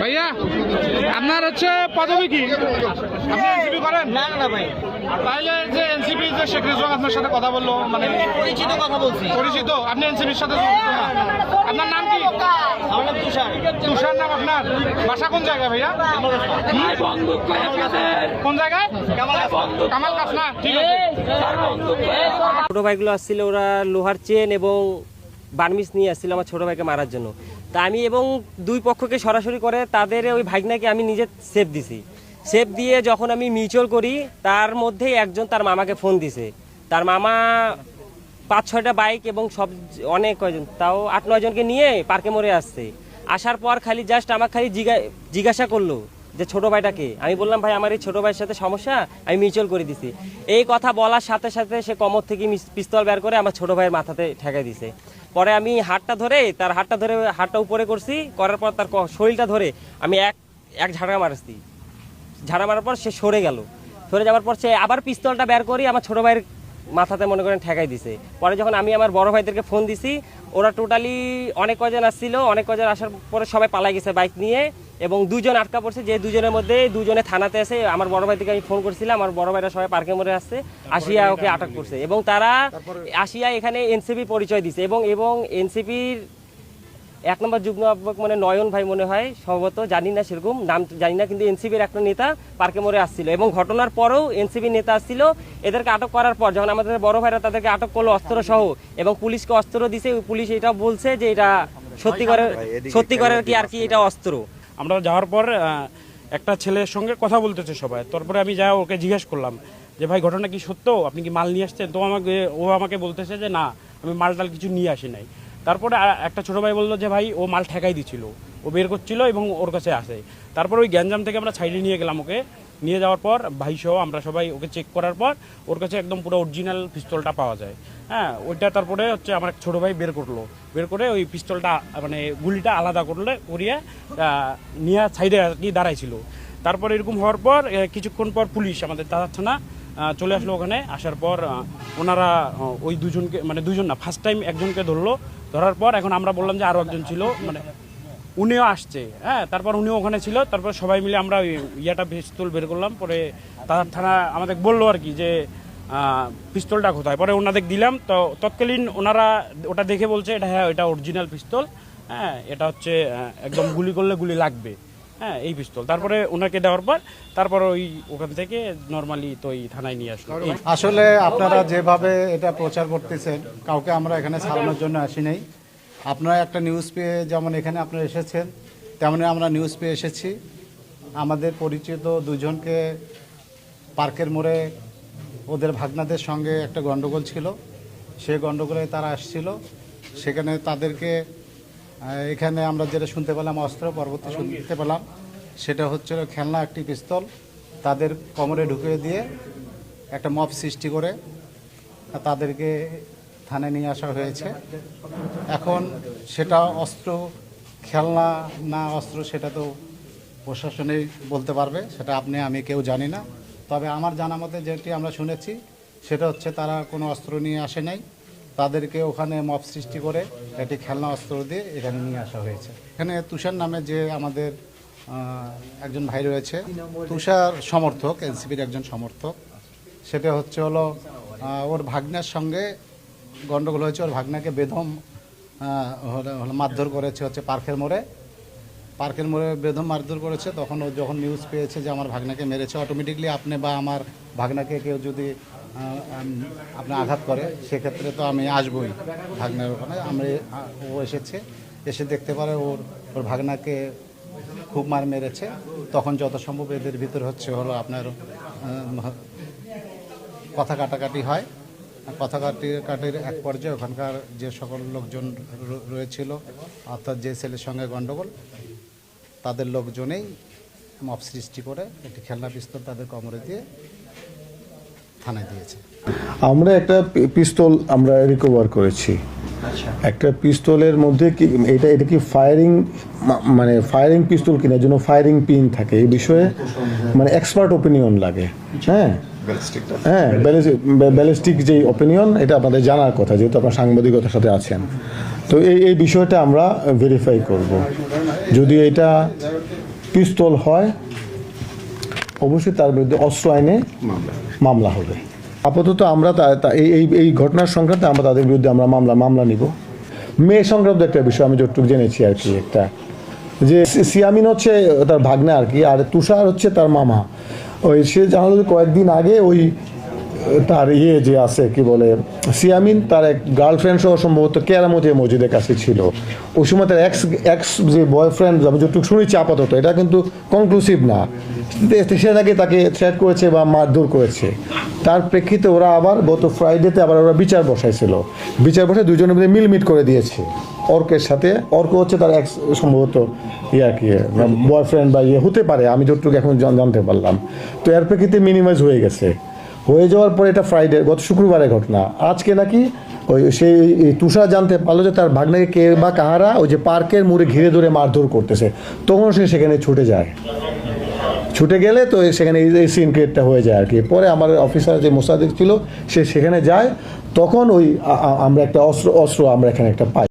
ভাইয়া আপনার হচ্ছে পদবি কি? আপনি করেন? না না ভাই। তাইলে যে এনসিপি যে শেখ রেজওয়ান আপনার সাথে কথা বলল মানে পরিচিত কথা বলছি। পরিচিত? আপনি এনসিপির সাথে আপনার নাম কি? তুষার। নাম আপনার? বাসা কোন জায়গায় ভাইয়া? কোন জায়গায়? কামাল কাফনা ঠিক আছে। ছোটো ভাইগুলো আসছিল ওরা লোহার চেন এবং বার্মিস নিয়ে আসছিল আমার ছোটো ভাইকে মারার জন্য। তা আমি এবং দুই পক্ষকে সরাসরি করে তাদের ওই ভাগনাকে আমি নিজে সেভ দিছি। সেভ দিয়ে যখন আমি মিউচুয়াল করি, তার মধ্যেই একজন তার মামাকে ফোন দিছে। তার মামা পাঁচ, ছয়টা বাইক এবং সব অনেক কয়জন, তাও আট, নয় জনকে নিয়ে পার্কে মরে আসছে। আসার পর খালি জাস্ট আমার খালি জিজ্ঞা- জিজ্ঞাসা করল যে ছোট ভাইটাকে। আমি বললাম, ভাই, আমার এই ছোট ভাইয়ের সাথে সমস্যা? আমি মিউচুয়াল করে দিছি। এই কথা বলার সাথে সাথে সে কমর থেকে পিস্তল বের করে আমার ছোট ভাইয়ের মাথাতে ঠেকাই দিছে। পরে আমি হাতটা ধরে, তার হাতটা ধরে, হাতটা উপরে করছি, করার পর তার শরীরটা ধরে আমি এক এক ঝাড়া মারছি। ঝাড়া মারার পর সে সরে গেল। সরে যাওয়ার পর সে আবার পিস্তলটা বের করি আমার ছোট ভাইয়ের মাথাতে মনে করেন ঠেকাই দিছে। পরে যখন আমি আমার বড় ভাইদেরকে ফোন দিছি ওরা টোটালি অনেক কজন আসছিল অনেক কজন আসার পরে সবাই পালাই গেছে বাইক নিয়ে এবং দুজন আটকা পড়ছে যে দুজনের মধ্যে দুজনে থানাতে এসে আমার বড় ভাইদেরকে আমি ফোন করছিলাম আমার বড় ভাইরা সবাই পার্কে মরে আসছে আসিয়া ওকে আটক করছে এবং তারা আসিয়া এখানে এনসিপি পরিচয় দিছে এবং এবং এনসিপির এক নম্বর যুগ্ম আহ্বায়ক মানে নয়ন ভাই মনে হয় সম্ভবত জানি না সেরকম নাম জানি না কিন্তু এনসিবির একটা নেতা পার্কে মোড়ে আসছিল। এবং ঘটনার পরেও এনসিবি নেতা আসছিল এদেরকে আটক করার পর যখন আমাদের বড় ভাইরা তাদেরকে আটক করল অস্ত্র সহ এবং পুলিশকে অস্ত্র দিছে ওই পুলিশ এটা বলছে যে এটা সত্যিকারের সত্যিকারের কি আর কি এটা অস্ত্র? আমরা যাওয়ার পর একটা ছেলের সঙ্গে কথা বলতেছে সবাই। তারপরে আমি যা ওকে জিজ্ঞেস করলাম যে ভাই ঘটনা কি সত্য? আপনি কি মাল নিয়ে আসছেন? তো আমাকে ও আমাকে বলতেছে যে না আমি মাল টাল কিছু নিয়ে আসি নাই। তারপরে একটা ছোট ভাই বলল যে, ভাই, ও মাল ঠেকাই দিছিল। ও বের করছিল এবং ওর কাছে আসে। তারপর ওই গ্যাঞ্জাম থেকে আমরা সাইডে নিয়ে গেলাম ওকে। নিয়ে যাওয়ার পর ভাই সহ আমরা সবাই ওকে চেক করার পর ওর কাছে একদম পুরো অরিজিনাল পিস্তলটা পাওয়া যায়। হ্যাঁ ওইটা তারপরে হচ্ছে আমার এক ছোট ভাই বের করল। বের করে ওই পিস্তলটা মানে গুলিটা আলাদা করলে, করিয়ে নিয়ে সাইডে আর কি দাঁড়াইছিল। তারপর এরকম হওয়ার পর কিছুক্ষণ পর পুলিশ আমাদের দাদা থানা চলে আসলো ওখানে। আসার পর ওনারা ওই দুজনকে মানে দুজন না ফার্স্ট টাইম একজনকে ধরলো। ধরার পর এখন আমরা বললাম যে আরও একজন ছিল মানে উনিও আসছে হ্যাঁ? তারপর উনিও ওখানে ছিল, তারপর সবাই মিলে আমরা ইয়াটা পিস্তল বের করলাম, পরে তার থানা আমাদের বলল আর কি যে পিস্তলটা কোথায়? পরে ওনাদের দিলাম, তো তৎকালীন ওনারা ওটা দেখে বলছে, এটা হ্যাঁ এটা অরিজিনাল পিস্তল হ্যাঁ? এটা হচ্ছে একদম গুলি করলে গুলি লাগবে। হ্যাঁ এই পিস্তল। তারপরে ওনাকে দেওয়ার পর তারপর ওই ওখান থেকে নর্মালি তো ওই থানায় নিয়ে আসলো। আসলে আপনারা যেভাবে এটা প্রচার করতেছেন কাউকে আমরা এখানে ছাড়ানোর জন্য আসি নাই। আপনারা একটা নিউজ পেয়ে যেমন এখানে আপনারা এসেছেন তেমনি আমরা নিউজ পেয়ে এসেছি। আমাদের পরিচিত দুজনকে পার্কের মোড়ে ওদের ভাগনাদের সঙ্গে একটা গন্ডগোল ছিল। সেই গন্ডগোলে তারা আসছিল। সেখানে তাদেরকে এখানে আমরা যেটা শুনতে পেলাম, অস্ত্র পরবর্তী শুনতে পেলাম, সেটা হচ্ছিল খেলনা, একটি পিস্তল, তাদের কোমরে ঢুকিয়ে দিয়ে একটা মব সৃষ্টি করে তাদেরকে থানায় নিয়ে আসা হয়েছে। এখন সেটা অস্ত্র, খেলনা না অস্ত্র, সেটা তো প্রশাসনেই বলতে পারবে, সেটা আপনি, আমি কেউ জানি না। তবে আমার জানা মতে যেটি আমরা শুনেছি, সেটা হচ্ছে তারা কোনো অস্ত্র নিয়ে আসে নাই। তাদেরকে ওখানে মপ সৃষ্টি করে একটি খেলনা অস্ত্র দিয়ে এখানে নিয়ে আসা হয়েছে। এখানে তুষার নামে যে আমাদের একজন ভাই রয়েছে, তুষার সমর্থক, এনসিপির একজন সমর্থক। সেটা হচ্ছে হলো ওর ভাগ্নার সঙ্গে গন্ডগোল হয়েছে, ওর ভাগ্নাকে বেদম মারধর করেছে হচ্ছে পার্কের মোড়ে। পার্কের মোড়ে বেদম মারধর করেছে, তখন ও যখন নিউজ পেয়েছে যে আমার ভাগ্নাকে মেরেছে অটোমেটিকলি আপনি বা আমার ভাগ্নাকে কেউ যদি আপনি আঘাত করে, সেক্ষেত্রে তো আমি আসবই ভাগ্নার ওখানে। আমরা ও এসেছে, এসে দেখতে পারে ওর ওর ভাগ্নাকে খুব মার মেরেছে। তখন যত সম্ভব এদের ভিতর হচ্ছে হলো আপনার কথা কাটাকাটি হয়। কথা কাটি কাটির এক পর্যায়ে ওখানকার যে সকল লোকজন রয়েছিল, অর্থাৎ যে ছেলের সঙ্গে গণ্ডগোল তাদের লোকজনেই মব সৃষ্টি করে একটি খেলনা পিস্তল তাদের কোমরে দিয়ে থানায় দিয়েছে। আমরা একটা পিস্তল আমরা রিকভার করেছি। একটা পিস্তলের মধ্যে কি এটা এটা কি ফায়ারিং মানে ফায়ারিং পিস্তল কিনা জন্য ফায়ারিং পিন থাকে এই বিষয়ে মানে এক্সপার্ট ওপিনিয়ন লাগে। হ্যাঁ? হ্যাঁ ব্যালিস্টিক যে ওপিনিয়ন এটা আপনাদের জানার কথা যেহেতু আপনার সাংবাদিকতার সাথে আছেন। তো এই এই বিষয়টা আমরা ভেরিফাই করব। যদি এটা পিস্তল হয় অবশ্যই তার বিরুদ্ধে অস্ত্র আইনে মামলা। হবে। আপাতত আমরা এই এই ঘটনার সংক্রান্তে আমরা তাদের বিরুদ্ধে আমরা মামলা মামলা নিব। মেয়ে সংক্রান্ত একটা বিষয় আমি যতটুকু জেনেছি আর কি একটা। যে সিয়ামিন হচ্ছে তার ভাগ্নে আর কি আর তুষার হচ্ছে তার মামা। ওই সে জানালো যে কয়েকদিন আগে ওই তার ইয়ে যে আছে, কি বলে, সিয়ামিন, তার এক গার্লফ্রেন্ড সহ সম্ভবত কেরামতি মসজিদের কাছে ছিল। ওই সময় তার এক্স এক্স যে বয়ফ্রেন্ড আমি যতটুকু শুনেছি আপাতত, এটা কিন্তু কনক্লুসিভ না। সে নাকি তাকে থ্রেট করেছে বা মারধর করেছে। তার প্রেক্ষিতে ওরা আবার গত ফ্রাইডেতে আবার ওরা বিচার বসাইছিল। বিচার বসে দুজনের মধ্যে মিলমিট করে দিয়েছে। অর্কের সাথে, অর্ক হচ্ছে তার এক্স সম্ভবত ইয়ে কি বয়ফ্রেন্ড বা ইয়ে হতে পারে, আমি যতটুকু এখন জানতে পারলাম। তো এর প্রেক্ষিতে মিনিমাইজ হয়ে গেছে। হয়ে যাওয়ার পরে এটা ফ্রাইডে গত শুক্রবারের ঘটনা। আজকে নাকি ওই সেই তুষার জানতে পারল যে তার ভাগ্নাকে কে বা কাহারা ওই যে পার্কের মুড়ে ঘিরে ধরে মারধর করতেছে। তখন সে সেখানে ছুটে যায়। ছুটে গেলে তো সেখানে এই- সিন ক্রিয়েটটা হয়ে যায় আর কি। পরে আমার অফিসার যে মোসাদিক ছিল, সে সেখানে যায়। তখন ওই আমরা একটা অস্ত্র অস্ত্র আমরা এখানে একটা পাই।